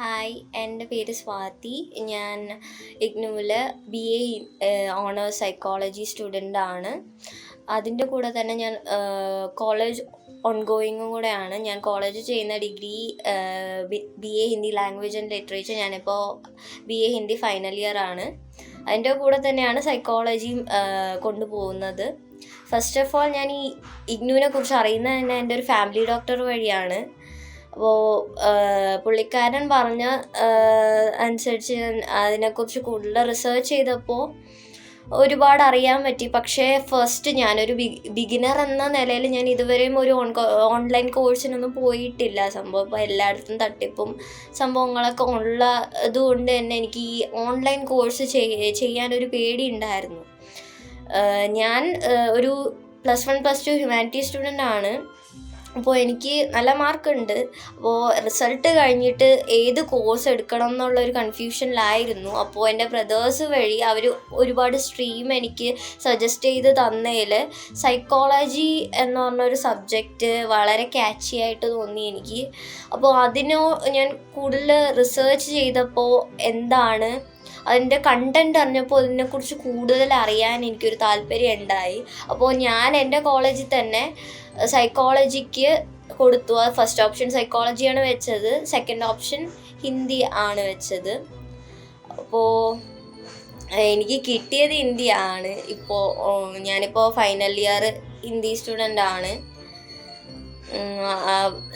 Hi എന്റെ പേര് സ്വാതി. ഞാൻ ഇഗ്നുവിൽ B A honours psychology student ആണ്. അതിന്റെ കൂടെ തന്നെ ഞാൻ കോളേജ് ഓൺഗോയിങ്ങും കൂടെയാണ്. ഞാൻ കോളേജ് ചെയ്യുന്ന degree B A Hindi language and literature ഞാനിപ്പോൾ B A Hindi final year ആണ്. അതിന്റെ കൂടെ തന്നെയാണ് സൈക്കോളജിയും കൊണ്ടുപോകുന്നത് ഫസ്റ്റ് ഓഫ് ഓൾ ഞാൻ ഈ ഇഗ്നുവിനെ കുറിച്ച് അറിയുന്നത് തന്നെ എന്റെ ഒരു ഫാമിലി ഡോക്ടർ വഴിയാണ്. അപ്പോൾ പുള്ളിക്കാരൻ പറഞ്ഞ അനുസരിച്ച് ഞാൻ അതിനെക്കുറിച്ച് കൂടുതൽ റിസർച്ച് ചെയ്തപ്പോൾ ഒരുപാട് അറിയാൻ പറ്റി. പക്ഷേ ഫസ്റ്റ് ഞാനൊരു ബിഗിനർ എന്ന നിലയിൽ ഞാൻ ഇതുവരെയും ഒരു ഓൺ ഓൺലൈൻ കോഴ്സിനൊന്നും പോയിട്ടില്ല. സംഭവം ഇപ്പോൾ എല്ലായിടത്തും തട്ടിപ്പും സംഭവങ്ങളൊക്കെ ഉള്ള ഇതുകൊണ്ട് തന്നെ എനിക്ക് ഈ ഓൺലൈൻ കോഴ്സ് ചെയ്യാനൊരു പേടി ഉണ്ടായിരുന്നു. ഞാൻ ഒരു plus one plus two humanity student ആണ്. അപ്പോൾ എനിക്ക് നല്ല മാർക്കുണ്ട്. അപ്പോൾ റിസൾട്ട് കഴിഞ്ഞിട്ട് ഏത് കോഴ്സ് എടുക്കണം എന്നുള്ളൊരു കൺഫ്യൂഷനിലായിരുന്നു അപ്പോൾ എന്റെ ബ്രദേഴ്സ് വഴി അവർ ഒരുപാട് സ്ട്രീം എനിക്ക് സജസ്റ്റ് ചെയ്ത് തന്നതിൽ സൈക്കോളജി എന്ന് പറഞ്ഞൊരു സബ്ജക്റ്റ് വളരെ ക്യാച്ചി ആയിട്ട് തോന്നി എനിക്ക്. അപ്പോൾ അതിനോ ഞാൻ കൂടുതൽ റിസേർച്ച് ചെയ്തപ്പോൾ എന്താണ് അതിന്റെ കണ്ടന്റ് അറിഞ്ഞപ്പോൾ അതിനെക്കുറിച്ച് കൂടുതൽ അറിയാൻ എനിക്കൊരു താല്പര്യം ഉണ്ടായി. അപ്പോൾ ഞാൻ എന്റെ കോളേജിൽ തന്നെ സൈക്കോളജിക്ക് കൊടുത്തു. അത് ഫസ്റ്റ് ഓപ്ഷൻ സൈക്കോളജിയാണ് വെച്ചത്. സെക്കൻഡ് ഓപ്ഷൻ ഹിന്ദി ആണ് വെച്ചത്. അപ്പോൾ എനിക്ക് കിട്ടിയത് ഹിന്ദിയാണ് ഇപ്പോൾ ഞാനിപ്പോൾ ഫൈനൽ ഇയർ ഹിന്ദി സ്റ്റുഡന്റ് ആണ്.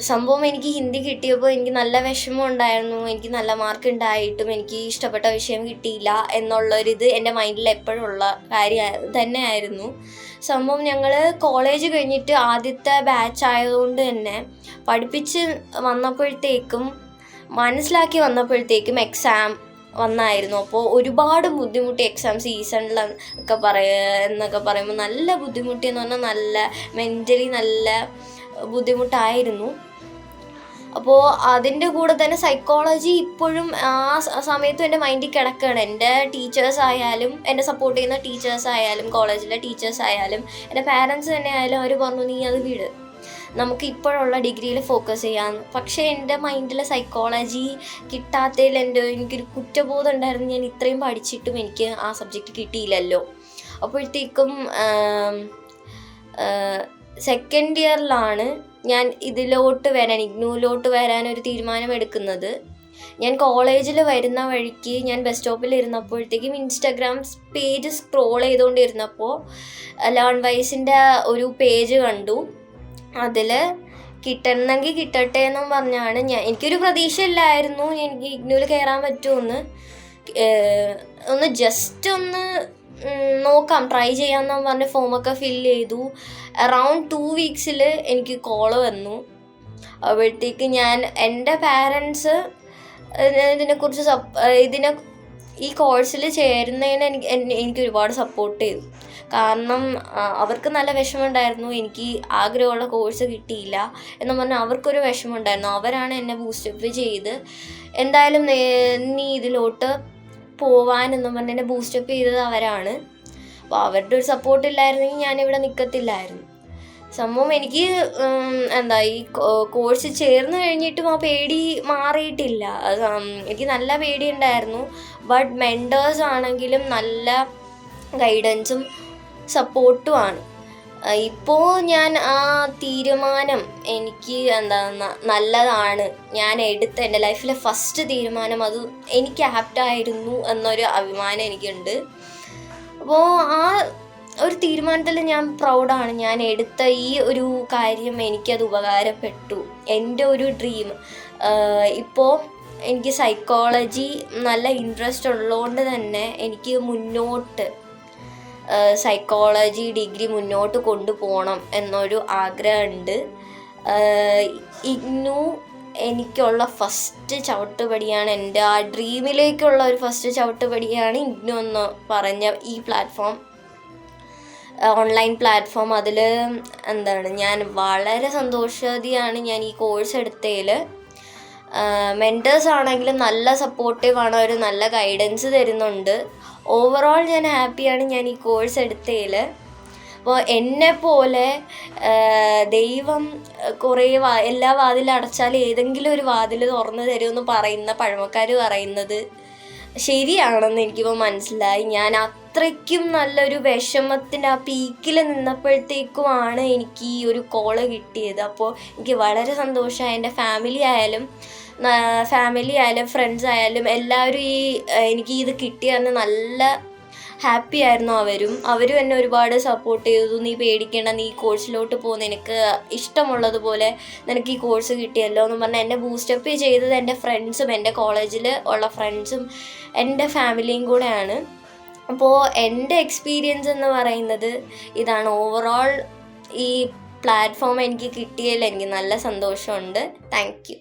സംഭവം എനിക്ക് ഹിന്ദി കിട്ടിയപ്പോൾ എനിക്ക് നല്ല വിഷമം ഉണ്ടായിരുന്നു. എനിക്ക് നല്ല മാർക്ക് ഉണ്ടായിട്ടും എനിക്ക് ഇഷ്ടപ്പെട്ട വിഷയം കിട്ടിയില്ല എന്നുള്ളൊരിത് എന്റെ മൈൻഡിൽ എപ്പോഴും ഉള്ള കാര്യം തന്നെയായിരുന്നു. സംഭവം ഞങ്ങൾ കോളേജ് കഴിഞ്ഞിട്ട് ആദ്യത്തെ ബാച്ച് ആയതുകൊണ്ട് തന്നെ പഠിപ്പിച്ച് വന്നപ്പോഴത്തേക്കും മനസ്സിലാക്കി വന്നപ്പോഴത്തേക്കും എക്സാം വന്നായിരുന്നു. അപ്പോൾ ഒരുപാട് ബുദ്ധിമുട്ടി എക്സാം സീസണിൽ ഒക്കെ പറയ എന്നൊക്കെ പറയുമ്പോൾ നല്ല ബുദ്ധിമുട്ടി എന്ന് പറഞ്ഞാൽ നല്ല മെന്റലി നല്ല ബുദ്ധിമുട്ടായിരുന്നു. അപ്പോൾ അതിന്റെ കൂടെ തന്നെ സൈക്കോളജി ഇപ്പോഴും ആ സമയത്തും എന്റെ മൈൻഡിൽ കിടക്കുകയാണ് എന്റെ ടീച്ചേഴ്സ് ആയാലും എന്നെ സപ്പോർട്ട് ചെയ്യുന്ന ടീച്ചേഴ്സ് ആയാലും കോളേജിലെ ടീച്ചേഴ്സ് ആയാലും എന്റെ പാരൻസ് തന്നെ ആയാലും അവർ പറഞ്ഞു നീ അത് വീട്. നമുക്ക് ഇപ്പോഴുള്ള ഡിഗ്രിയിൽ ഫോക്കസ് ചെയ്യാം പക്ഷേ എന്റെ മൈൻഡിൽ സൈക്കോളജി കിട്ടാത്തതിൽ എന്റെ എനിക്കൊരു കുറ്റബോധം ഉണ്ടായിരുന്നു. ഞാൻ ഇത്രയും പഠിച്ചിട്ടും എനിക്ക് ആ സബ്ജക്റ്റ് കിട്ടിയില്ലല്ലോ. അപ്പോഴത്തേക്കും സെക്കൻഡ് ഇയറിലാണ് ഞാൻ ഇതിലോട്ട് വരാൻ ഇഗ്നൂലോട്ട് വരാൻ ഒരു തീരുമാനം എടുക്കുന്നത് ഞാൻ കോളേജിൽ വരുന്ന വഴിക്ക് ഞാൻ ബസ് സ്റ്റോപ്പിൽ ഇരുന്നപ്പോഴത്തേക്കും ഇൻസ്റ്റാഗ്രാം പേജ് സ്ക്രോൾ ചെയ്തുകൊണ്ടിരുന്നപ്പോൾ ലേൺ വൈസിന്റെ ഒരു പേജ് കണ്ടു. അതിൽ കിട്ടണമെങ്കിൽ കിട്ടട്ടെ എന്നും പറഞ്ഞാണ് ഞാൻ എനിക്കൊരു പ്രതീക്ഷ ഇല്ലായിരുന്നു എനിക്ക് ഇഗ്നൂൽ കയറാൻ പറ്റുമെന്ന് ഒന്ന് ജസ്റ്റ് ഒന്ന് നോക്കാം. ട്രൈ ചെയ്യാമെന്ന് പറഞ്ഞ് ഫോമൊക്കെ ഫില്ല് ചെയ്തു. അറൗണ്ട് ടു വീക്സിൽ എനിക്ക് കോൾ വന്നു. അപ്പോഴത്തേക്ക് ഞാൻ എന്റെ പാരൻസ് ഇതിനെക്കുറിച്ച് സപ്പ് ഇതിനെ ഈ കോഴ്സിൽ ചേരുന്നതിന് എനിക്ക് എനിക്ക് ഒരുപാട് സപ്പോർട്ട് ചെയ്തു. കാരണം അവർക്ക് നല്ല വിഷമമുണ്ടായിരുന്നു. എനിക്ക് ആഗ്രഹമുള്ള കോഴ്സ് കിട്ടിയില്ല എന്ന് പറഞ്ഞാൽ അവർക്കൊരു വിഷമമുണ്ടായിരുന്നു. അവരാണ് എന്നെ ബൂസ്റ്റപ്പ് ചെയ്ത്. എന്തായാലും നീ ഇതിലോട്ട് പോവാനെന്നും പറഞ്ഞ് എന്നെ ബൂസ്റ്റപ്പ് ചെയ്തത് അവരാണ്. അപ്പോൾ അവരുടെ ഒരു സപ്പോർട്ട് ഇല്ലായിരുന്നെങ്കിൽ ഞാനിവിടെ നിൽക്കത്തില്ലായിരുന്നു സംഭവം എനിക്ക് എന്താ ഈ കോഴ്സ് ചേർന്ന് കഴിഞ്ഞിട്ടും ആ പേടി മാറിയിട്ടില്ല. എനിക്ക് നല്ല പേടി ഉണ്ടായിരുന്നു ബട്ട് മെന്റേഴ്സ് ആണെങ്കിലും നല്ല ഗൈഡൻസും സപ്പോർട്ടുമാണ് ഇപ്പോൾ ഞാൻ ആ തീരുമാനം എനിക്ക് എന്താ നല്ലതാണ്. ഞാൻ എടുത്ത എന്റെ ലൈഫിലെ ഫസ്റ്റ് തീരുമാനം അത് എനിക്ക് ആപ്റ്റായിരുന്നു എന്നൊരു അഭിമാനം എനിക്കുണ്ട്. അപ്പോൾ ആ ഒരു തീരുമാനത്തിൽ ഞാൻ പ്രൗഡാണ് ഞാൻ എടുത്ത ഈ ഒരു കാര്യം എനിക്കത് ഉപകാരപ്പെട്ടു. എന്റെ ഒരു ഡ്രീം ഇപ്പോൾ എനിക്ക് സൈക്കോളജി നല്ല ഇൻട്രസ്റ്റ് ഉള്ളതുകൊണ്ട് തന്നെ എനിക്ക് മുന്നോട്ട് സൈക്കോളജി ഡിഗ്രി മുന്നോട്ട് കൊണ്ടുപോകണം എന്നൊരു ആഗ്രഹമുണ്ട്. ഇന്നു എനിക്കുള്ള ഫസ്റ്റ് ചവിട്ടുപടിയാണ് എന്റെ ആ ഡ്രീമിലേക്കുള്ള ഒരു ഫസ്റ്റ് ചവിട്ടുപടിയാണ് ഇഗ്നു എന്ന് പറഞ്ഞ ഈ പ്ലാറ്റ്ഫോം ഓൺലൈൻ പ്ലാറ്റ്ഫോം അതിൽ എന്താണ് ഞാൻ വളരെ സന്തോഷവതിയാണ് ഞാൻ ഈ കോഴ്സ് എടുത്തതിൽ മെന്റേഴ്സ് ആണെങ്കിലും നല്ല സപ്പോർട്ടീവ് ആണ് അവർ നല്ല ഗൈഡൻസ് തരുന്നുണ്ട്. ഓവറോൾ ഞാൻ ഹാപ്പിയാണ് ഞാൻ ഈ കോഴ്സ് എടുത്തതിൽ അപ്പോൾ എന്നെ പോലെ ദൈവം കുറേ വാ എല്ലാ വാതിലും അടച്ചാൽ ഏതെങ്കിലും ഒരു വാതിൽ തുറന്നു തരുമെന്ന് പറയുന്ന പഴമക്കാർ പറയുന്നത് ശരിയാണെന്ന് എനിക്കിപ്പോൾ മനസ്സിലായി. ഞാൻ അത്രയ്ക്കും നല്ലൊരു വിഷമത്തിന്റെ ആ പീക്കിൽ നിന്നപ്പോഴത്തേക്കുമാണ് എനിക്ക് ഈ ഒരു കോൾ കിട്ടിയത്. അപ്പോൾ എനിക്ക് വളരെ സന്തോഷമായി. എന്റെ ഫാമിലി ആയാലും ഫാമിലി ആയാലും ഫ്രണ്ട്സ് ആയാലും എല്ലാവരും ഈ എനിക്ക് ഇത് കിട്ടിയെന്ന് നല്ല ഹാപ്പി ആയിരുന്നു അവരും. അവരും എന്നെ ഒരുപാട് സപ്പോർട്ട് ചെയ്തു. നീ പേടിക്കേണ്ട നീ കോഴ്സിലോട്ട് പോ. നിനക്ക് ഇഷ്ടമുള്ളതുപോലെ നിനക്ക് ഈ കോഴ്സ് കിട്ടിയല്ലോ എന്ന് പറഞ്ഞാൽ എന്നെ ബൂസ്റ്റപ്പ് ചെയ്തത് എന്റെ ഫ്രണ്ട്സും എന്റെ കോളേജിൽ ഉള്ള ഫ്രണ്ട്സും എന്റെ ഫാമിലിയും കൂടെയാണ്. അപ്പോൾ എന്റെ എക്സ്പീരിയൻസ് എന്ന് പറയുന്നത് ഇതാണ്. ഓവറോൾ ഈ പ്ലാറ്റ്ഫോം എനിക്ക് കിട്ടിയതിൽ എനിക്ക് നല്ല സന്തോഷമുണ്ട്. Thank you